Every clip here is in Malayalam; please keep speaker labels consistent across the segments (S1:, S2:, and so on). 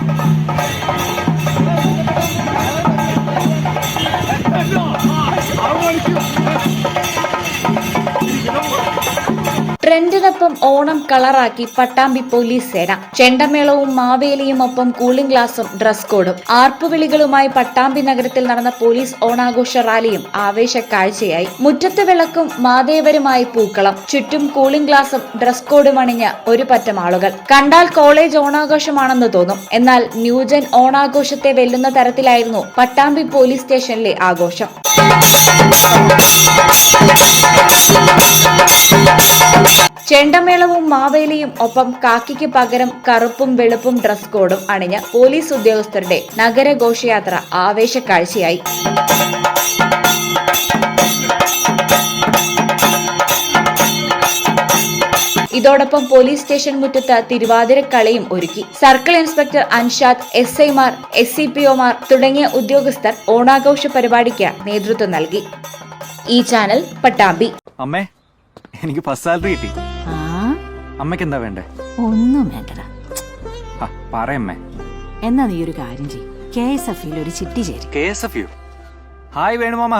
S1: Thank you. ട്രെൻഡിനൊപ്പം ഓണം കളറാക്കി പട്ടാമ്പി പോലീസ് സേന. ചെണ്ടമേളവും മാവേലിയും ഒപ്പം കൂളിംഗ് ഗ്ലാസും ഡ്രസ് കോഡും. ആർപ്പുവിളികളുമായി പട്ടാമ്പി നഗരത്തിൽ നടന്ന പോലീസ് ഓണാഘോഷ റാലിയും ആവേശ കാഴ്ചയായി. മുറ്റത്ത് വിളക്കും മാതേവരുമായി പൂക്കളം. ചുറ്റും കൂളിംഗ് ഗ്ലാസും ഡ്രസ് കോഡും അണിഞ്ഞ് ഒരു പറ്റം ആളുകൾ. കണ്ടാൽ കോളേജ് ഓണാഘോഷമാണെന്ന് തോന്നും. എന്നാൽ ന്യൂജൻ ഓണാഘോഷത്തെ വെല്ലുന്ന തരത്തിലായിരുന്നു പട്ടാമ്പി പോലീസ് സ്റ്റേഷനിലെ ആഘോഷം. ചെണ്ടമേളവും മാവേലിയും ഒപ്പം കാക്കിക്ക് പകരം കറുപ്പും വെളുപ്പും ഡ്രസ് കോഡും അണിഞ്ഞ പോലീസ് ഉദ്യോഗസ്ഥരുടെ നഗരഘോഷയാത്ര ആവേശ കാഴ്ചയായി ഇതോടൊപ്പം പോലീസ് സ്റ്റേഷൻ മുറ്റത്ത് തിരുവാതിരക്കളിയും ഒരുക്കി. സർക്കിൾ ഇൻസ്പെക്ടർ അൻഷാദ് എസ് ഐമാർ എസ് സി പി ഒമാർ തുടങ്ങിയ ഉദ്യോഗസ്ഥർ ഓണാഘോഷ പരിപാടിക്ക് നേതൃത്വം നൽകി. ഈ ചാനൽ പട്ടാമ്പി.
S2: അമ്മേ എനിക്ക് ഫസ്റ്റ് സാലറി കിട്ടി.
S3: ആ?
S2: അമ്മയ്ക്ക് എന്താ വേണ്ടേ?
S3: ഒന്നും വേണ്ടടാ.
S2: ആ പറയമ്മേ
S3: എന്നാ നീ ഒരു കാര്യം ചെയ് കെ എസ് എഫ് ഒരു ചിട്ടി ചേരി.
S2: K S F U. Hi വേണുമാമ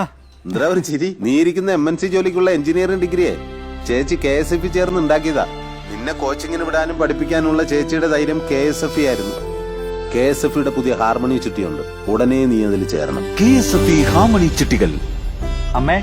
S4: എന്താ ഒരു ചിരി? നീ ഇരിക്കുന്ന എം എൻ സി ജോലിക്കുള്ള എഞ്ചിനീയറിംഗ് ഡിഗ്രിയെ. ചേച്ചി കെ എസ് എഫ് ചേർന്ന് ഉണ്ടാക്കിയതാ. നിന്നെ കോച്ചിങ്ങിന് വിടാനും പഠിപ്പിക്കാനുള്ള ചേച്ചിയുടെ ധൈര്യം കെ എസ് എഫ് ആയിരുന്നു. കെ എസ് എഫ് പുതിയ ഹാർമണി ചുറ്റിയുണ്ട് ഉടനെ നീ അതിൽ ചേരണം.
S5: K S F E harmony ചിട്ടികൾ.
S2: അമ്മേ